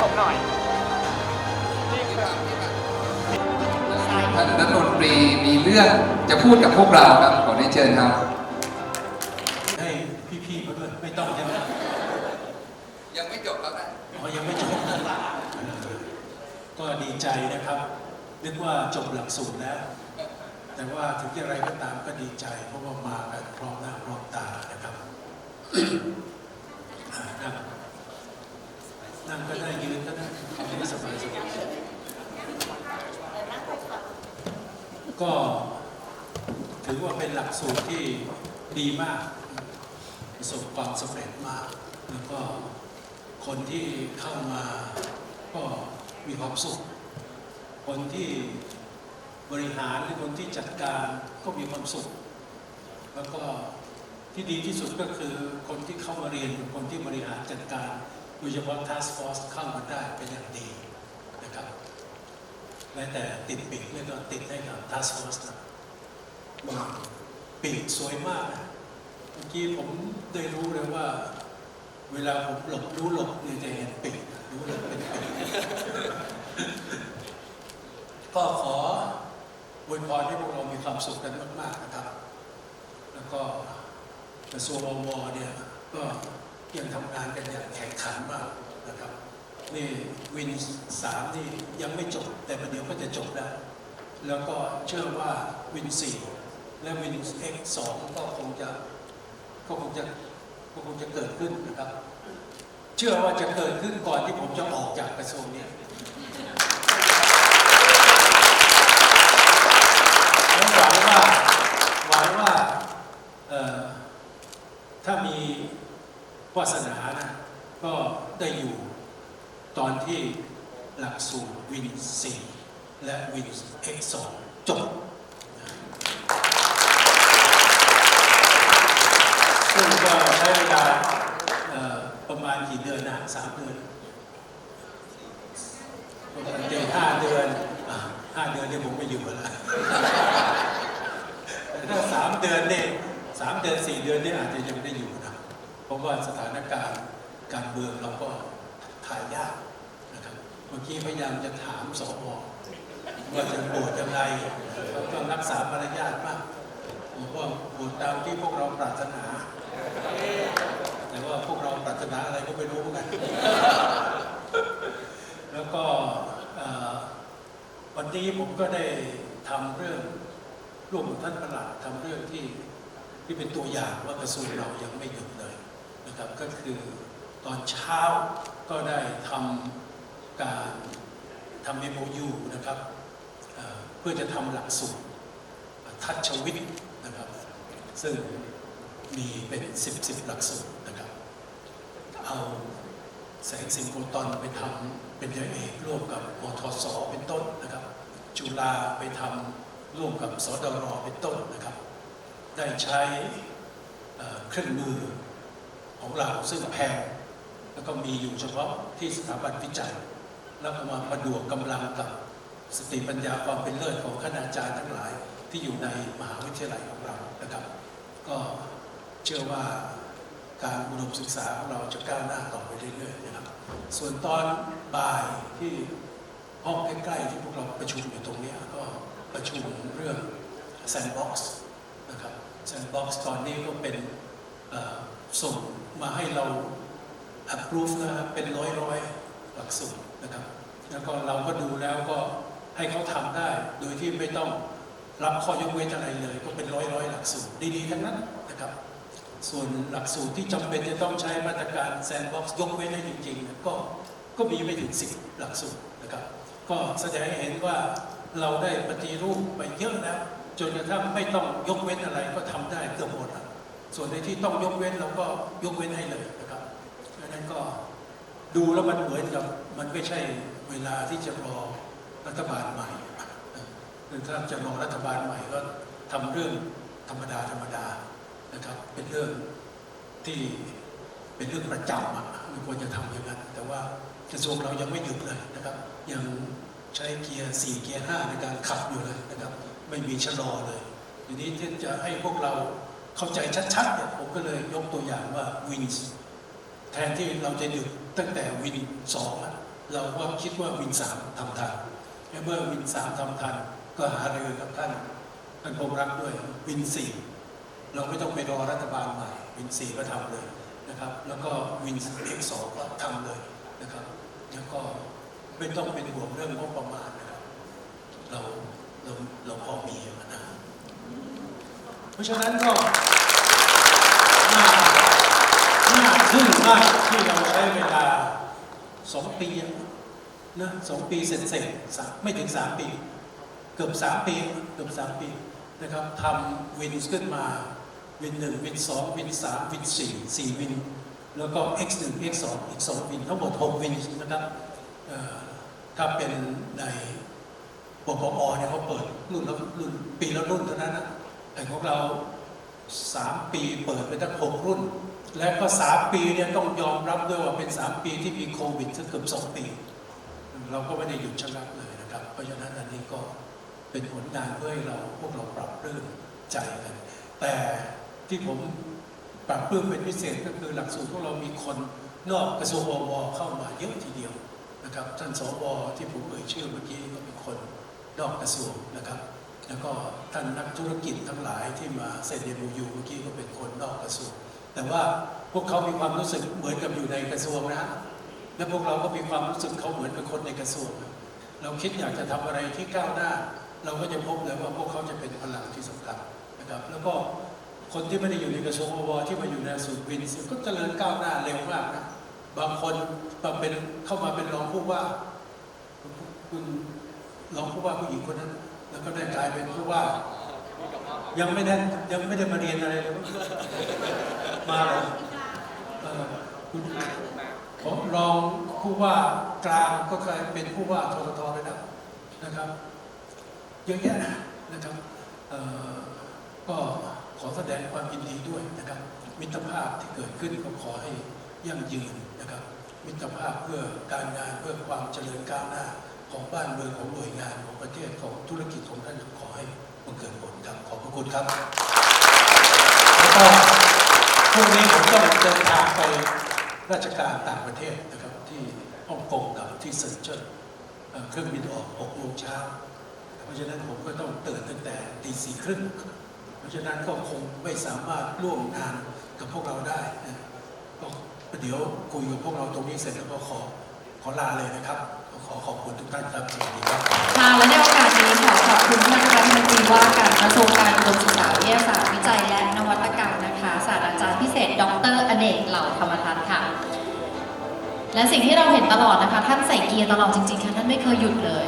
ผมหน่อยนี่ครับท่านรัฐมนตรีมีเรื่องจะพูดกับพวกเราครับขอได้เชิญครับให้พี่ๆเขาด้วยไม่ต้องใช่ไหมยังไม่จบครับนะอ๋อยังไม่จบก็ดีใจนะครับนึกว่าจบหลักสูตรแล้ว แต่ว่าถึงอย่างไรก็ตามก็ดีใจ เพราะว่ามากันพร้อมหน้าพร้อมตานะครับอ่า นั่งก็ได้ยืนก็ได้เอาให้สบายสบายก็ถือว่าเป็นหลักสูตรที่ดีมาก ประสบความสำเร็จมาก แล้วก็คนที่เข้ามาก็มีความสุข คนที่บริหารหรือคนที่จัดการก็มีความสุข แล้วก็ที่ดีที่สุดก็คือคนที่เข้ามาเรียนคนที่บริหารจัดการ โดยเฉพาะ Task Force เข้ามาได้เป็นอย่างดีนะครับแม้แต่ติดปีกนี่ก็ติดให้กับ Task Force นะว่าปีกสวยมากนะเมื่อกี้ผมได้รู้เลยว่า เวลาผมหลบรู้หลบเนี่ยจะเห็นปิดรู้หลบเป็นปิดก็ขออวยพรให้พวกเรามีความสุขกันมากๆนะครับ แล้วก็กระทรวงอวเนี่ยก็ ยังทำงานกันอย่างแข่งขันมากนะครับนี่วินสามนี่ยังไม่จบ แต่ประเดี๋ยวก็จะจบแล้วแล้วก็เชื่อว่าวินสี่และวินเอ็กสองก็คงจะก็คงจะก็คงจะเกิดขึ้นนะครับ เชื่อว่าจะเกิดขึ้นก่อนที่ผมจะออกจากกระทรวงเนี่ยแล้วหวังว่าหวังว่าเอ่อถ้ามีวา สนานะก็ได้อยู่ตอนที่หลักสูตรวินสี่และวินเอ็กสองจบซึ่งก็ใช้เวลาประมาณกี่เดือนนะสามเดือนประมาณเดือนห้าเดือนห้าเดือนเนี่ยผมไม่อยู่แล้วถ้าสามเดือนเนี่ยสามเดือนสี่เดือนเนี่ยอาจจะยังได้อยู่นะ เพราะว่าสถานการณ์การเมืองเราก็ถ่ายยากนะครับ เมื่อกี้พยายามจะถามสวว่าจะโหวตยังไงเราต้องรักษามารยาทบ้างผมว่าโหวตตามที่พวกเราปรารถนา แต่ว่าพวกเราปรารถนาอะไรก็ไม่รู้เหมือนกัน แล้วก็วันนี้ผมก็ได้ทำเรื่องร่วมกับท่านประหลัดทำเรื่องที่ที่เป็นตัวอย่างว่ากระทรวงเรายังไม่หยุดเลย นะครับก็คือตอนเช้าก็ได้ทำการทำ MOU นะครับเพื่อจะทำหลักสูตรทัชวิทย์นะครับ ซึ่งมีเป็นสิบสิบหลักสูตรนะครับ เอาแสงสิงโฟตอนไปทำเป็นเอเอกร่วมกับมทสเป็นต้นนะครับ จุฬาไปทำร่วมกับสดรเป็นต้นนะครับ ได้ใช้เครื่องมือ ของเราซึ่งแพง แล้วก็มีอยู่เฉพาะที่สถาบันวิจัย แล้วก็มาประดวกกำลังกับสติปัญญาความเป็นเลิศของคณาจารย์ทั้งหลายที่อยู่ในมหาวิทยาลัยของเรานะครับ ก็เชื่อว่าการอุดมศึกษาของเราจะก้าวหน้าต่อไปเรื่อยๆนะครับ ส่วนตอนบ่ายที่ห้องใกล้ๆที่พวกเราประชุมอยู่ตรงนี้ก็ประชุมเรื่อง Sandbox นะครับ Sandbox ตอนนี้ก็เป็นเอ่อส่ง มาให้เรา approve นะครับเป็นร้อยร้อยๆหลักสูตรนะครับ แล้วก็เราก็ดูแล้วก็ให้เขาทำได้ โดยที่ไม่ต้องรับข้อยกเว้นอะไรเลย ก็เป็นร้อยร้อยๆหลักสูตรดีๆทั้งนั้นนะครับ ส่วนหลักสูตรที่จำเป็นจะต้องใช้มาตรการแซนด์บ็อกซ์ยกเว้นให้จริงๆ ก็ก็มีไม่ถึงสิบหลักสูตรนะครับ ก็แสดงให้เห็นว่าเราได้ปฏิรูปไปเยอะแล้วจนกระทั่งไม่ต้องยกเว้นอะไรก็ทำได้เกือบหมด ส่วนในที่ต้องยกเว้นเราก็ยกเว้นให้เลยนะครับดังนั้นก็ดูแล้วมันเหมือนกับมันไม่ใช่เวลาที่จะรอรัฐบาลใหม่หรือถ้าจะรอรัฐบาลใหม่ก็ทำเรื่องธรรมดาธรรมดานะครับ เป็นเรื่องที่เป็นเรื่องประจำอะไม่ควรจะทำอย่างนั้น แต่ว่ากระทรวงเรายังไม่หยุดเลยนะครับ ยังใช้เกียร์สี่เกียร์ห้าในการขับอยู่เลยนะครับ ไม่มีชะลอเลยทีนี้ที่จะให้พวกเรา เข้าใจชัดๆเนี่ยผมก็เลยยกตัวอย่างว่าวินแทนที่เราจะหยุดตั้งแต่วินสองเราก็คิดว่าวินสามทำทันและเมื่อวินสามทำทันก็หารือกับท่านท่านพงรักด้วยวินสี่เราไม่ต้องไปรอรัฐบาลใหม่ วินสี่ก็ทำเลยนะครับ แล้วก็วินเอ็กสองก็ทำเลยนะครับ แล้วก็ไม่ต้องเป็นห่วงเรื่องงบประมาณนะครับ เราเราเราพอมีนะเพ ราะฉะนั้นก็น่าน่าทึ่งมากที่เราใช้เวลาสองปีนะสองปีเสร็จเสร็จสามไม่ถึงสามปี เกือบสามปีเกือบสามปีนะครับทำวินขึ้นมา วินหนึ่งวินสองวินสามวินสี่สี่วิน แล้วก็ x หนึ่ง x สองอีกสองวิน ทั้งหมดหกวินนะครับถ้าเป็นในปปอเนี่ยเขาเปิดรุ่นละรุ่นปีละรุ่นเท่านั้นนะ แต่ของเราสามปีเปิดไปตั้งหกรุ่น และก็สามปีเนี่ยต้องยอมรับด้วยว่าเป็นสามปีที่มีโควิดซะเกือบสองปี เราก็ไม่ได้หยุดชะงักเลยนะครับ เพราะฉะนั้นอันนี้ก็เป็นผลงานเพื่อให้เราพวกเราปรับปลื้มใจกัน แต่ที่ผมปรับปลื้มเป็นพิเศษก็คือหลักสูตรของเรามีคนนอกกระทรวงวเข้ามาเยอะทีเดียวนะครับท่านสวที่ผมเอ่ยชื่อเมื่อกี้ก็เป็นคนนอกกระทรวงนะครับ แล้วก็ท่านนักธุรกิจทั้งหลายที่มาเซ็นเอ็มยูเมื่อกี้ก็เป็นคนนอกกระทรวงแต่ว่าพวกเขามีความรู้สึกเหมือนกับอยู่ในกระทรวงนะและพวกเราก็มีความรู้สึกเขาเหมือนเป็นคนในกระทรวง เราคิดอยากจะทำอะไรที่ก้าวหน้า เราก็จะพบเลยว่าพวกเขาจะเป็นพลังที่สำคัญนะครับ แล้วก็คนที่ไม่ได้อยู่ในกระทรวงวที่มาอยู่ในสูตรวินก็เจริญก้าวหน้าเร็วมากนะบางคนมาเป็นเข้ามาเป็นรองผู้ว่าคุณรองผู้ว่าผู้หญิงคนนั้น แล้วก็ได้กลายเป็นผู้ว่า ยังไม่ได้ยังไม่ได้มาเรียนอะไรเลย มาเลยเอ่อคุณผมรองผู้ว่ากลางก็กลายเป็นผู้ว่าทททไปแล้วนะครับเยอะแยะนะครับเอ่อก็ขอแสดงความยินดีด้วยนะครับ มิตรภาพที่เกิดขึ้นก็ขอให้ยั่งยืนนะครับ มิตรภาพเพื่อการงานเพื่อความเจริญก้าวหน้า ของบ้านเมืองของหน่วยงานของประเทศของธุรกิจของท่านขอให้มันเกิดผลครับขอบพระคุณครับแล้วก็พรุ่งนี้ผมต้องเดินทางไปราชการต่างประเทศนะครับที่ฮ่องกงกับที่เซนเจอ่อเครื่องบินออก6โมงเช้าเพราะฉะนั้นผมก็ต้องตื่นตั้งแต่ตีสี่ครึ่งเพราะฉะนั้นก็คงไม่สามารถร่วมงานกับพวกเราได้นะก็เดี๋ยวคุยกับพวกเราตรงนี้เสร็จแล้วก็ขอขอลาเลยนะครับ ขอขอบคุณทุกท่านครับสวัสดีครับค่ะและในโอกาสนี้ขอขอบคุณท่านรัฐมนตรีว่าการกระทรวงการอุดมศึกษาวิทยาศาสตร์วิจัยและนวัตกรรมนะคะศาสตราจารย์พิเศษ ดรอเนกเหล่าธรรมทัศน์ค่ะ และสิ่งที่เราเห็นตลอดนะคะ ท่านใส่เกียร์ตลอดจริงๆค่ะท่านไม่เคยหยุดเลย